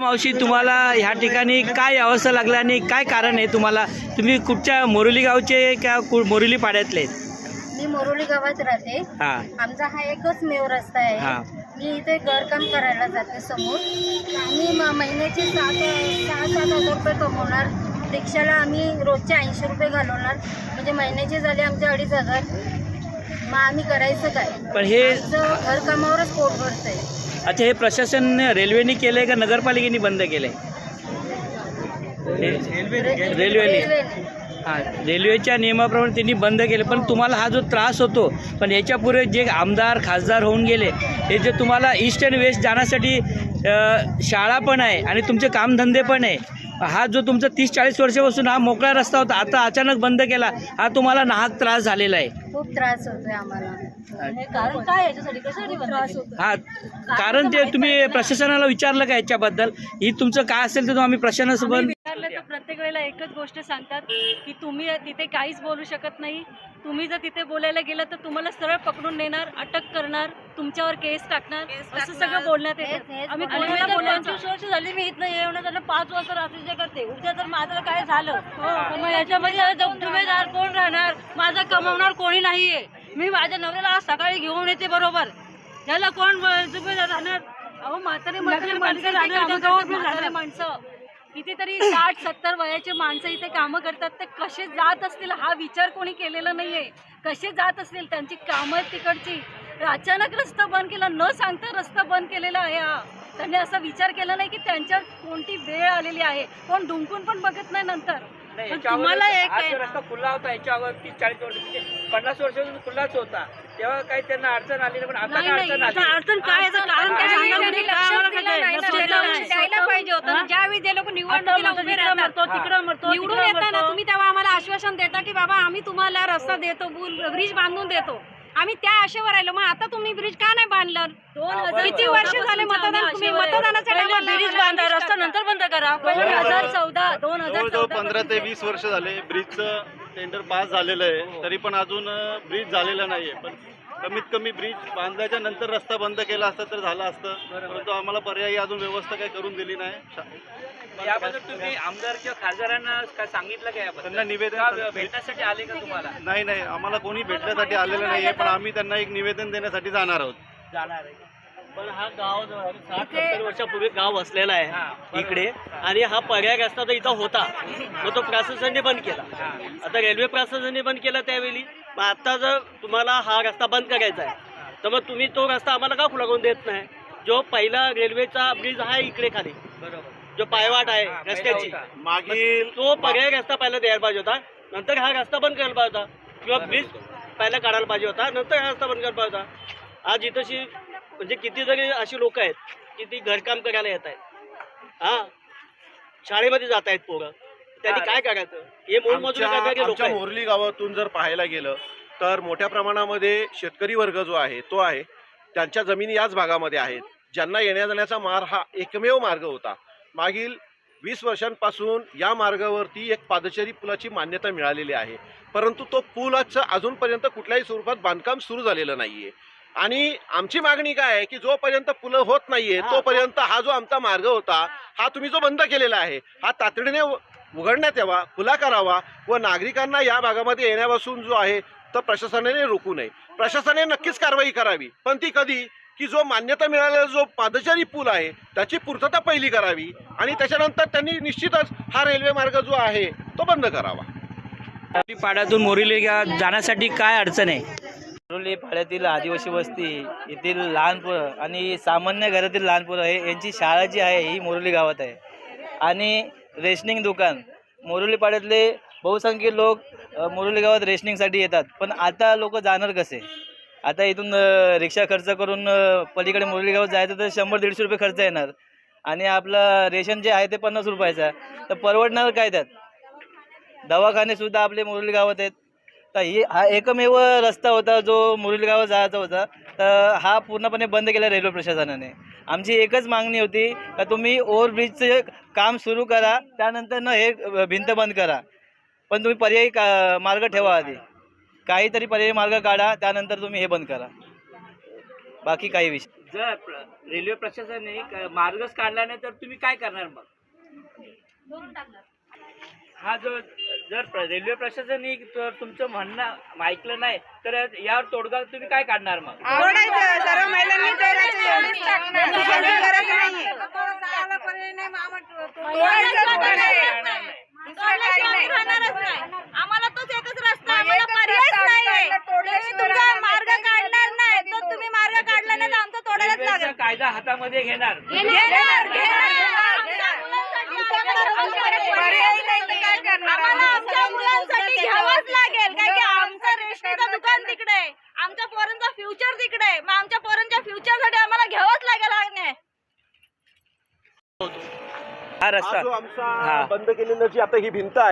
मावशी तुम्हाला ह्या ठिकाणी काय अवस्था लागला आणि काय कारण आहे तुम्हाला? तुम्ही कुठच्या मोरोली गावचे का कु- मोरोली पाड्यातले मी मोरोली गावात राहते. हा. आमचा हा एकच मेव रस्ता हा. आहे मी इथे घरकाम करायला जाते समोर. आम्ही म- महिन्याचे सात सहा सात हजार रुपये कमवणार. रिक्षाला आम्ही रोजचे ऐंशी रुपये घालवणार. म्हणजे महिन्याचे झाले आमचे अडीच हजार. मग आम्ही करायचं काय? पण हे आमचं घरकामावरच पोट भरतंय. अच्छा हे प्रशासन रेल्वेने केलंय का नगरपालिकेने बंद केलंय? आहे रेल्वेने. हां हा रेल्वेच्या नियमाप्रमाणे त्यांनी बंद केले. पण तुम्हाला हा जो त्रास होतो पण याच्यापुढे जे आमदार खासदार होऊन गेले हे जे तुम्हाला ईस्ट अँड वेस्ट जाण्यासाठी शाळा पण आहे आणि तुमचे कामधंदे पण आहे हा जो तुमचा तीस चाळीस वर्षापासून हा मोकळा रस्ता होता आता अचानक बंद केला हा तुम्हाला नाहक त्रास झालेला आहे. खूप त्रास होतोय आम्हाला. कारण काय याच्यासाठी? कशासाठी त्रास होतो. हा कारण ते तुम्ही प्रशासनाला विचारलं का याच्याबद्दल? ही तुमचं काय असेल ते आम्ही प्रशासनासोबत विचारलं तर प्रत्येक वेळेला एकच गोष्ट सांगतात की तुम्ही तिथे काहीच बोलू शकत नाही. तुम्ही जर तिथे बोलायला गेलं तर तुम्हाला सरळ पकडून नेणार अटक करणार तुमच्यावर केस टाकणार असं सगळं बोलण्यात येतं. आम्ही बोलण्यात कोणाला येतं. बोलायचं पंचवीस वर्ष झाली मी इथनं येऊन झालं पाच वर्ष रात्रीचे करते. उद्या जर माझं काय झालं तर मग याच्यामध्ये आता जुमेदार कोण राहणार माझं कमवणार कोणी नाहीये. मी माझ्या नवऱ्याला आज सकाळी घेऊन येते बरोबर. याला कोण जुमेदार राहणार अहो म्हातारी माणसं राहणार, म्हातारी राहणार. माणसं. कितीतरी साठ सत्तर वयाचे माणसं इथे कामं करतात. ते कसे जात असतील हा विचार कोणी केलेला नाहीये. कसे जात असतील त्यांची कामं आहेत तिकडची. अचानक रस्ता बंद केला. न सांगता रस्ता बंद केलेला आहे हा. त्यांनी असा विचार केला नाही की त्यांच्यावर कोणती वेळ आलेली आहे. कोण डुंकून पण बघत नाही नंतर. पण तुम्हाला एक आहे. रस्ता खुला होता याच्यावर तीस चाळीस वर्ष म्हणजे पन्नास वर्षापासून खुलाच होता. तेव्हा काही त्यांना अडचण आली नाही पण आता नाही, काय नाही, अडचण आता आली अडचण काय याचं कारण काय सांगा काय आम्हाला दिलं नाही. द्यायला पाहिजे होतं. ज्यावेळी जे लोक आता निवडणुकीला म्हणतो उभे तिकडं राहतात. मरतो, तिकडं मरतो, निवडून तिकडं येताना मरतो. तुम्ही तेव्हा आम्हाला आश्वासन देता की बाबा आम्ही तुम्हाला रस्ता देतो ब्रिज बांधून देतो. आम्ही त्या आशेवर राहिलो. मग आता तुम्ही ब्रिज का नाही बांधलं? हा, किती वर्ष झाले मतदान तुम्ही आशेवर. आहे. मतदानाच्या पहिले टायमाला ब्रिज बांधा रस्ता. नंतर बंद करा. दोन हजार चौदा दोन हजार पंधरा ते वीस वर्ष झाले ब्रिजचं टेंडर पास झालेलं आहे. तरी पण अजून ब्रिज झालेलं नाहीये. पण कमीत कमी ब्रिज बांधल्याच्या नंतर रस्ता बंद केला असता तर झालं असतं. परंतु आम्हाला पर्यायी अजून व्यवस्था काही करून दिली नाही. याबद्दल तुम्ही आमदार किंवा खासदारांना काय सांगितलं का याबद्दल? त्यांना निवेदन भेटण्यासाठी आले का तुम्हाला? नाही नाही. आम्हाला कोणी भेटण्यासाठी आलेलं नाहीये पण आम्ही त्यांना एक निवेदन देण्यासाठी जाणार आहोत. जाणार आहे पण हा गाव जो आहे, साठ सत्तर वर्षापूर्वी गाव वसलेला हा, आहे. इकडे. आणि हा पर्याय रस्ता तर इथं होता. मग तो प्रशासनाने बंद केला. हा. आता रेल्वे प्रशासनाने बंद केला त्यावेळी. मग आता जर तुम्हाला हा रस्ता बंद करायचा आहे तर मग तुम्ही तो रस्ता आम्हाला का खुला करून देत नाही? जो पहिला रेल्वेचा ब्रिज आहे इकडे खाली. बरोबर. जो पायवाट आहे हा, रस्त्याची. मागील तो पर्याय रस्ता पहिला द्यायला पाहिजे होता. नंतर हा रस्ता बंद करायला पाहिजे होता. किंवा ब्रिज पहिला काढायला पाहिजे होता. नंतर हा रस्ता बंद करायला पाहिजे होता. आज इथंशी म्हणजे कितीतरी अशी लोक आहेत की ती घरकाम करायला येत आहेत. हा? शाळेमध्ये जात आहेत पोरं. त्यांनी काय करायचं? हे मोलमजुरी आमच्या करणारे लोक आमच्या आहेत. मोरली गावातून जर पाहायला गेलं तर मोठ्या प्रमाणामध्ये शेतकरी वर्ग जो आहे तो आहे. त्यांच्या जमिनी याच भागामध्ये आहेत. ज्यांना येण्या जाण्याचा मार्ग हा एकमेव मार्ग होता. मागील वीस वर्षांपासून या मार्गावरती एक पादचारी पुलाची मान्यता मिळालेली आहे. परंतु तो पुलाचं अजूनपर्यंत कुठल्याही स्वरूपात बांधकाम सुरू झालेलं नाहीये. आणि आमची मागणी काय आहे की जोपर्यंत पुलं होत नाहीये तोपर्यंत हा. जो आमचा मार्ग होता हा. तुम्ही जो बंद केलेला आहे हा तातडीने उघडण्यात यावा खुला करावा व नागरिकांना या भागामध्ये येण्यापासून जो आहे तर प्रशासनाने रोखू नये. प्रशासनाने नक्कीच कारवाई करावी. पण ती कधी? की जो मान्यता मिळालेला जो पादचारी पूल आहे त्याची पूर्तता पहिली करावी आणि त्याच्यानंतर त्यांनी निश्चितच हा रेल्वे मार्ग जो आहे तो बंद करावा. पाड्यातून मोरिले जाण्यासाठी काय अडचण आहे? मुरुली पाड्यातील आदिवासी वस्ती येथील लहान पोरं आणि सामान्य घरातील लहान पोरं हे यांची शाळा जी आहे ही मोरुली गावात आहे. आणि रेशनिंग दुकान. मोरुली पाड्यातले बहुसंख्य लोक मुरुली मोरुली गावात रेशनिंगसाठी येतात. पण आता लोक जाणार कसे? आता इथून रिक्षा खर्च करून पलीकडे मोरुली गावात जायचं तर शंभर दीडशे रुपये खर्च येणार. आणि आपलं रेशन जे आहे ते पन्नास रुपयाचं तर परवडणार काय त्यात? दवाखानेसुद्धा आपले मोरुली गावात आहेत. तर ही हा एकमेव रस्ता होता जो मुरुल गावात जायचा होता. तर हा पूर्णपणे बंद केला रेल्वे प्रशासनाने. आमची एकच मागणी होती का तुम्ही ओव्हरब्रिजचं काम सुरू करा त्यानंतर न हे भिंत बंद करा. पण तुम्ही पर्यायी का मार्ग ठेवा आधी. काहीतरी पर्यायी मार्ग काढा त्यानंतर तुम्ही हे बंद करा. बाकी काही विषय जर रेल्वे प्रशासनाने मार्गच काढला नाही तर तुम्ही काय करणार मग? हा जो जर रेल्वे प्रशासनाने तर तुमचं म्हणणं ऐकलं नाही तर यावर तोडगा तुम्ही काय काढणार मग? सर्व महिलांनी आम्हाला तोच एकच रस्ता आहे, आम्हाला पर्यायच नाहीये. तुम्ही तुमचा मार्ग काढणार नाही. तर तुम्ही मार्ग काढला नाही तर आमचा तोडायलाच रेल्वेचा लागेल. कायदा हातामध्ये घेणार. घेणार, आम्हाला आमच्या मुलांसाठी घ्यावंच लागेल कारण की आमचं रेशनीचं दुकान तिकडे आहे आमच्या पोरांचा फ्युचर तिकडे आहे मग आमच्या पोरांच्या फ्युचरसाठी आम्हाला घ्यावंच लागेल हा न्याय हा रस्ता आमचा. बंद केलेलं जी आता ही भिंत आहे